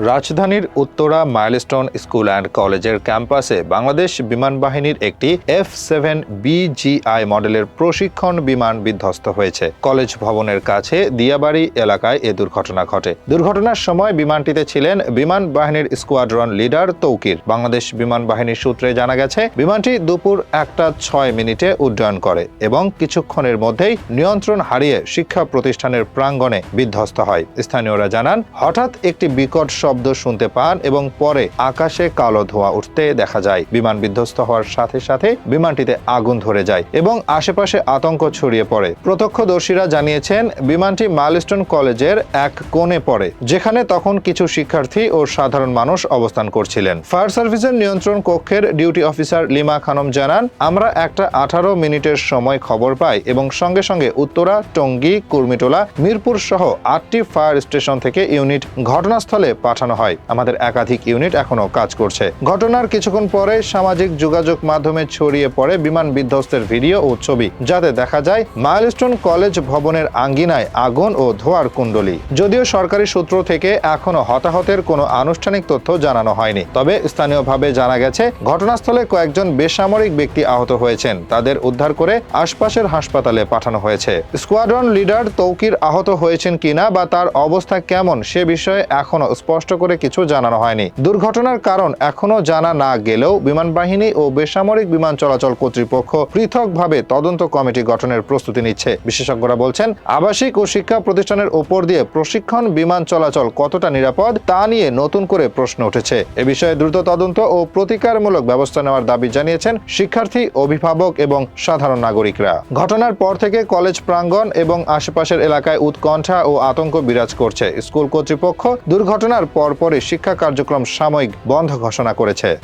রাজধানীর Uttara milestone school and কলেজের ক্যাম্পাসে বাংলাদেশ বিমান বাহিনীর একটি এফ সেভেন বিজিআই মডেলের প্রশিক্ষণ বিমান বিধ্বস্ত হয়েছে। কলেজ ভবনের কাছে দিয়াবাড়ি এলাকায় এ দুর্ঘটনা ঘটে। দুর্ঘটনার সময় বিমানটিতে ছিলেন বিমান বাহিনীর স্কোয়াড্রন লিডার তৌকির। বাংলাদেশ বিমান বাহিনীর সূত্রে জানা গেছে, বিমানটি দুপুর একটা ছয় মিনিটে উড্ডয়ন করে এবং কিছুক্ষণের মধ্যেই নিয়ন্ত্রণ হারিয়ে শিক্ষা প্রতিষ্ঠানের প্রাঙ্গণে বিধ্বস্ত হয়। স্থানীয়রা জানান, হঠাৎ একটি বিকট শব্দ শুনতে পান এবং পরে আকাশে কালো ধোঁয়া উঠতে দেখা যায়। বিমান বিধ্বস্ত হওয়ার সাথে সাথে বিমানটিতে আগুন ধরে যায় এবং আশেপাশে আতঙ্ক ছড়িয়ে পড়ে। প্রত্যক্ষদর্শীরা জানিয়েছেন, বিমানটি মাইলস্টোন কলেজের এক কোণে পড়ে, যেখানে তখন কিছু শিক্ষার্থী ও সাধারণ মানুষ অবস্থান করছিলেন। ফায়ার সার্ভিসের নিয়ন্ত্রণ কক্ষের ডিউটি অফিসার লিমা খানম জানান, আমরা একটা আঠারো মিনিটের সময় খবর পাই এবং সঙ্গে সঙ্গে উত্তরা, টঙ্গী, কুর্মিটোলা, মিরপুর সহ আটটি ফায়ার স্টেশন থেকে ইউনিট ঘটনাস্থলে পাঠানো হয়। আমাদের একাধিক ইউনিট এখনও কাজ করছে। ঘটনার কিছুক্ষণ পরে সামাজিক যোগাযোগ মাধ্যমে ছড়িয়ে পড়ে বিমান বিধ্বস্তের ভিডিও ও ছবি। যাতে দেখা যায়, মাইলস্টোন কলেজ ভবনের আঙ্গিনায় আগুন ও ধোয়ার কুণ্ডলী। যদিও সরকারি সূত্র থেকে এখনও হতাহতের কোনো আনুষ্ঠানিক তথ্য জানানো হয়নি। তবে স্থানীয়ভাবে জানা গেছে, ঘটনাস্থলে কয়েকজন বেসামরিক ব্যক্তি আহত হয়েছেন। তাদের উদ্ধার করে আশপাশের হাসপাতালে পাঠানো হয়েছে। স্কোয়াড্রন লিডার তৌকির আহত হয়েছেন কিনা বা তার অবস্থা কেমন সে বিষয়ে এখনও স্পষ্ট করে কিছু জানানো হয়নি। দুর্ঘটনার কারণ এখনও জানা না গেলেও বিমান বাহিনী ও বেসামরিক বিমান চলাচল কর্তৃপক্ষ পৃথকভাবে তদন্ত কমিটি গঠনের প্রস্তুতি নিচ্ছে। বিশেষজ্ঞরা বলছেন, আবাসিক ও শিক্ষা প্রতিষ্ঠানের ওপর দিয়ে প্রশিক্ষণ বিমান চলাচল কতটা নিরাপদ তা নিয়ে নতুন করে প্রশ্ন উঠেছে। এ বিষয়ে দ্রুত তদন্ত ও প্রতিকারমূলক ব্যবস্থা নেওয়ার দাবি জানিয়েছেন শিক্ষার্থী, অভিভাবক এবং সাধারণ নাগরিকরা। ঘটনার পর থেকে কলেজ প্রাঙ্গণ এবং আশেপাশের এলাকায় উৎকণ্ঠা ও আতঙ্ক বিরাজ করছে। স্কুল কর্তৃপক্ষ দুর্ঘটনার পরপরই শিক্ষা কার্যক্রম সাময়িক বন্ধ ঘোষণা করেছে।